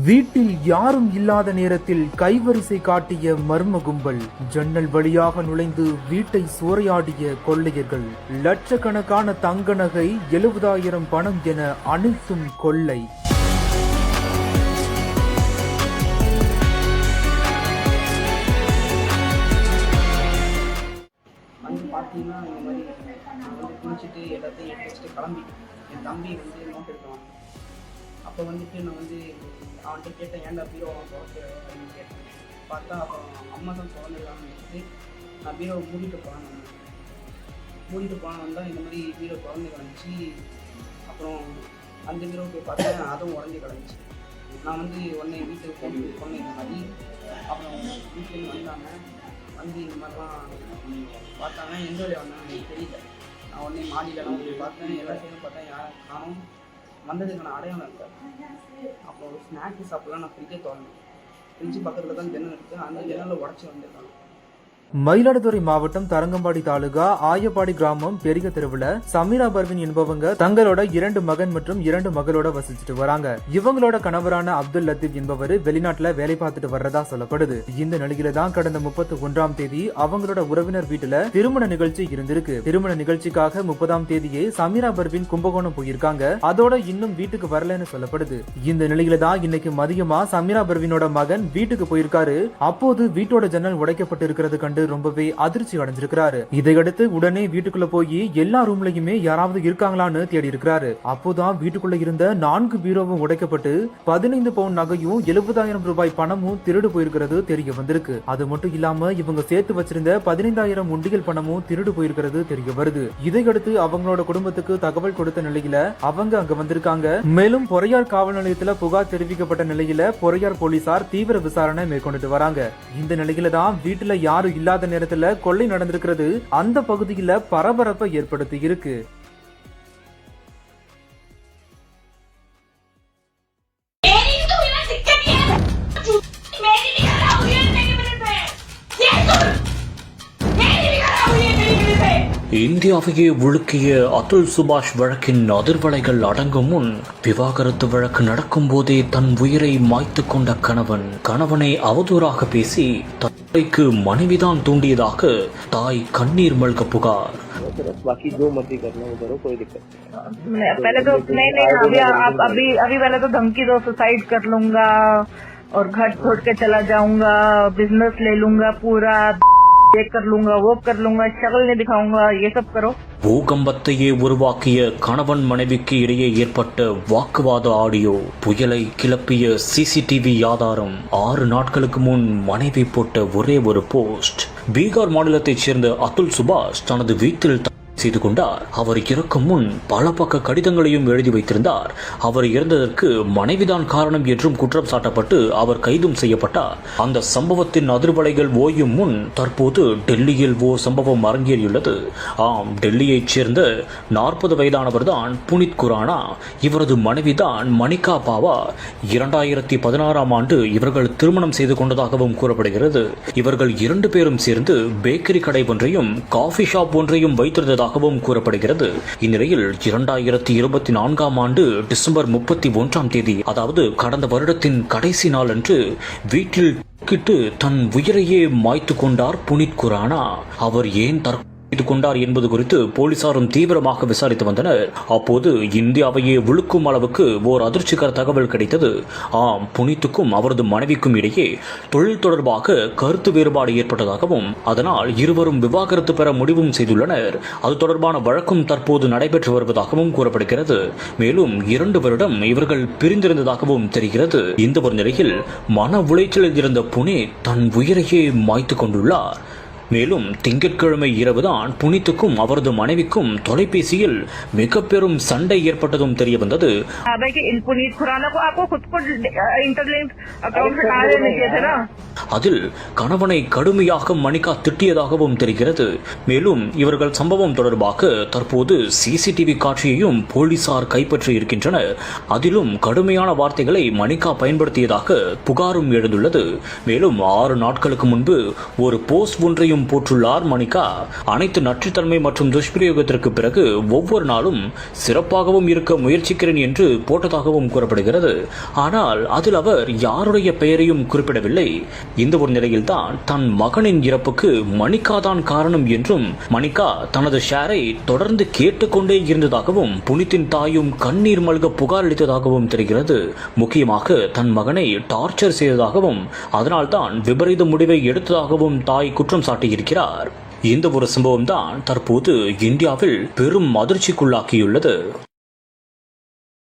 வீட்டில் யாரும் இல்லாத நேரத்தில் கைவரிசை காட்டிய மர்ம கும்பல். ஜன்னல் வழியாக நுழைந்து வீட்டை சூறையாடிய கொள்ளையர்கள். லட்சக்கணக்கான தங்க நகை எழுபதாயிரம் பணம் என அனைத்தும் கொள்ளை. வந்து பார்த்தீங்கன்னா இந்த மாதிரி வந்து குளிச்சுட்டு எல்லாத்தையும் எடுத்து வச்சுட்டு கிளம்பி. என் தம்பி வந்து நோட் எடுத்துவாங்க அப்போ வந்துட்டு நான் வந்து அவன்கிட்ட கேட்டேன் ஏன்டா பீரோ திறக்க அப்படின்னு கேட்டேன். பார்த்தா அப்புறம் அம்மா தான் திறந்துருக்கான்னு நினச்சிட்டு நான் பீரோவை மூடிட்டு போனேன் மூடிட்டு போனவன் தான் இந்த மாதிரி பீரோ குழந்தை கிடந்துச்சு அப்புறம் அந்த பீரோ போய் பார்த்தா அதுவும் உடஞ்சி கிடந்துச்சு. நான் வந்து உடனே வீட்டுக்கு போய் பொண்ணு இந்த மாதிரி. அப்புறம் வீட்டுக்கு வந்தாங்க. வந்து இந்த மாதிரிலாம் பார்த்தாங்க. எந்த வழியாக வந்தாங்க எனக்கு தெரியல. நான் உடனே மாடியிலலாம் போய் பார்த்தேன். எல்லா சைடும் பார்த்தேன் யாரும் காணும். வந்ததுக்கான அடையாளம் இருக்காது அப்போ ஒரு ஸ்நாக்ஸ் சாப்பிடலாம் நான் ஃப்ரிட்ஜை திறந்தேன் ஃப்ரிட்ஜ் பக்கத்தில் தான் ஜன்னல் இருக்குது அந்த ஜன்னலில் உடச்சி வந்திருக்காங்க. மயிலாடுதுறை மாவட்டம் தரங்கம்பாடி தாலுகா ஆயப்பாடி கிராமம் பெரிய தெருவுல சமீரா பர்வின் என்பவங்க தங்களோட இரண்டு மகன் மற்றும் இரண்டு மகளோட வசிச்சுட்டு வராங்க. இவங்களோட கணவரான அப்துல் லத்தீப் என்பவர் வெளிநாட்டுல வேலை பார்த்துட்டு வர்றதா சொல்லப்படுது. இந்த நிலையில தான் கடந்த முப்பத்தி ஒன்றாம் தேதி அவங்களோட உறவினர் வீட்டுல திருமண நிகழ்ச்சி இருந்திருக்கு. திருமண நிகழ்ச்சிக்காக முப்பதாம் தேதியே சமீரா பர்வின் கும்பகோணம் போயிருக்காங்க. அதோட இன்னும் வீட்டுக்கு வரலன்னு சொல்லப்படுது. இந்த நிலையில தான் இன்னைக்கு மதியமா சமீரா பர்வினோட மகன் வீட்டுக்கு போயிருக்காரு. அப்போது வீட்டோட ஜன்னல் உடைக்கப்பட்டு இருக்கிறது கண்டு ரொம்பவே அதிர்ச்சி அடைஞ்சிருக்கிறாரு. இதையடுத்து உடனே வீட்டுக்குள்ள போய் எல்லா ரூம்லயுமே யாராவது இருக்காங்களான்னு தேடி இருக்கிறாரு. அப்போதான் வீட்டுக்குள்ள இருந்த நான்கு பீரோவும் உடைக்கப்பட்டு பதினைந்து பவுன் நகையும் எழுபதாயிரம் ரூபாய் பணமும் திருடு போயிருக்கிறது தெரிய வந்திருக்கு. அது மட்டும் இல்லாம இவங்க சேர்த்து வச்சிருந்த பதினைந்தாயிரம் உண்டியல் பணமும் திருடு போயிருக்கிறது தெரிய வருது. இதையடுத்து அவங்களோட குடும்பத்துக்கு தகவல் கொடுத்த நிலையில அவங்க அங்க வந்திருக்காங்க. மேலும் பொறையார் காவல் நிலையத்துல புகார் தெரிவிக்கப்பட்ட நிலையில பொறையார் போலீசார் தீவிர விசாரணை மேற்கொண்டுட்டு வராங்க. இந்த நிலையில தான் வீட்டுல யாரும் இல்லாத நேரத்துல கொள்ளை நடந்திருக்கிறது அந்த பகுதியில பரபரப்பை ஏற்படுத்தி இருக்கு. இந்தியாவையே உழுக்கிய அதுல் சுபாஷ் வழக்கின் அதிர்வலைகள் அடங்கும் முன் விவாகரத்து வழக்கு நடக்கும் போதே தன் உயிரை மாய்த்து கொண்ட கணவன் கணவனை அவதூறாக பேசி தற்கொலைக்கு மனைவிதான் தூண்டியதாக தாய் கண்ணீர் மல்க புகார் बाकी जो मर्जी करना वो करो कोई दिक्कत नहीं पहले तो नहीं नहीं अभी आप अभी अभी पहले तो धमकी दो सुसाइड कर लूंगा और घर छोड़ के चला जाऊंगा बिजनेस ले लूंगा पूरा ये कर लूंगा वो कर लूंगा शक्ल नहीं दिखाऊंगा ये सब करो பூகம்பத்தையே உருவாக்கிய கணவன் மனைவிக்கு இடையே ஏற்பட்ட வாக்குவாத ஆடியோ புயலை கிளப்பிய சிசிடிவி ஆதாரம் ஆறு நாட்களுக்கு முன் மனைவி போட்ட ஒரே ஒரு போஸ்ட். பீகார் மாநிலத்தைச் சேர்ந்த அதுல் சுபாஷ் தனது வீட்டில் செய்து கொண்டார் அவர் இறக்கும் முன் பல பக்க கடிதங்களையும் எழுதி வைத்திருந்தார். அவர் இறந்ததற்கு மனைவிதான் காரணம் என்றும் குற்றம் சாட்டப்பட்டு அவர் கைதும் செய்யப்பட்டார். அந்த சம்பவத்தின் அதிர்வலைகள் ஓயும் முன் தற்போது டெல்லியில் ஓ சம்பவம் அரங்கேறியுள்ளது. ஆம் டெல்லியைச் சேர்ந்த நாற்பது வயதானவர் தான் புனித் குரானா இவரது மனைவிதான் மணிகா பாவா. இரண்டாயிரத்தி பதினாறாம் ஆண்டு இவர்கள் திருமணம் செய்து கொண்டதாகவும் கூறப்படுகிறது. இவர்கள் இரண்டு பேரும் சேர்ந்து பேக்கரி கடை ஒன்றையும் காஃபி ஷாப் ஒன்றையும் வைத்திருந்ததாக இருப்பதாகவும் கூறப்படுகிறது. இந்நிலையில் இரண்டாயிரத்தி இருபத்தி நான்காம் ஆண்டு டிசம்பர் முப்பத்தி ஒன்றாம் தேதி அதாவது கடந்த வருடத்தின் கடைசி நாள் அன்று வீட்டில் கிட்டு தன் உயிரையே மாய்த்து கொண்டார் புனித் குரானா. அவர் ஏன் தற்கொலை செய்து கொண்டார் என்பது குறித்து போலீசாரும் தீவிரமாக விசாரித்து வந்தனர். அப்போது இந்தியாவையே விழுக்கும் அளவுக்கு ஓர் அதிர்ச்சிகர தகவல் கிடைத்தது. ஆம் புனித்துக்கும் அவரது மனைவிக்கும் இடையே தொழில் தொடர்பாக கருத்து வேறுபாடு ஏற்பட்டதாகவும் அதனால் இருவரும் விவாகரத்து பெற முடிவும் செய்துள்ளனர். அது தொடர்பான வழக்கும் தற்போது நடைபெற்று வருவதாகவும் கூறப்படுகிறது. மேலும் இரண்டு வருடம் இவர்கள் பிரிந்திருந்ததாகவும் தெரிகிறது. இந்த ஒரு நிலையில் மன உளைச்சலில் இருந்த புனே தன் உயிரையே மாய்த்து கொண்டுள்ளார். மேலும் திங்கட்கிழமை இரவுதான் புனித்துக்கும் அவரது மனைவிக்கும் தொலைபேசியில் மிக பெரும் சண்டை ஏற்பட்டதும் தெரிய வந்தது அதில் கணவனை கடுமையாக மணிகா திட்டியதாகவும் தெரிகிறது. மேலும் இவர்கள் சம்பவம் தொடர்பாக தற்போது சிசிடிவி காட்சியையும் போலீசார் கைப்பற்றி இருக்கின்றனர். அதிலும் கடுமையான வார்த்தைகளை மணிகா பயன்படுத்தியதாக புகாரும் எழுந்துள்ளது. மேலும் ஆறு நாட்களுக்கு முன்பு ஒரு போஸ்ட் ஒன்றையும் என்றும் போற்றுள்ளார் மணிகா. அனைத்து நச்சுத்தன்மை மற்றும் துஷ்பிரயோகத்திற்கு பிறகு ஒவ்வொரு நாளும் சிறப்பாகவும் இருக்க முயற்சிக்கிறேன் என்று போட்டதாகவும் கூறப்படுகிறது. ஆனால் அதில் அவர் யாருடைய பெயரையும் குறிப்பிடவில்லை. இந்த ஒரு நிலையில்தான் தன் மகனின் இறப்புக்கு மணிகா தான் காரணம் என்றும் மணிகா தனது ஷேரை தொடர்ந்து கேட்டுக்கொண்டே இருந்ததாகவும் புனித்தின் தாயும் கண்ணீர் மல்க புகார் அளித்ததாகவும் தெரிகிறது. முக்கியமாக தன் மகனை டார்ச்சர் செய்ததாகவும் அதனால்தான் விபரீத முடிவை எடுத்ததாகவும் தாய் குற்றம் சாட்டி இருக்கிறார் இந்த ஒரு சம்பவம் தான் தற்போது இந்தியாவில் பெரும் அதிர்ச்சிக்குள்ளாக்கியுள்ளது.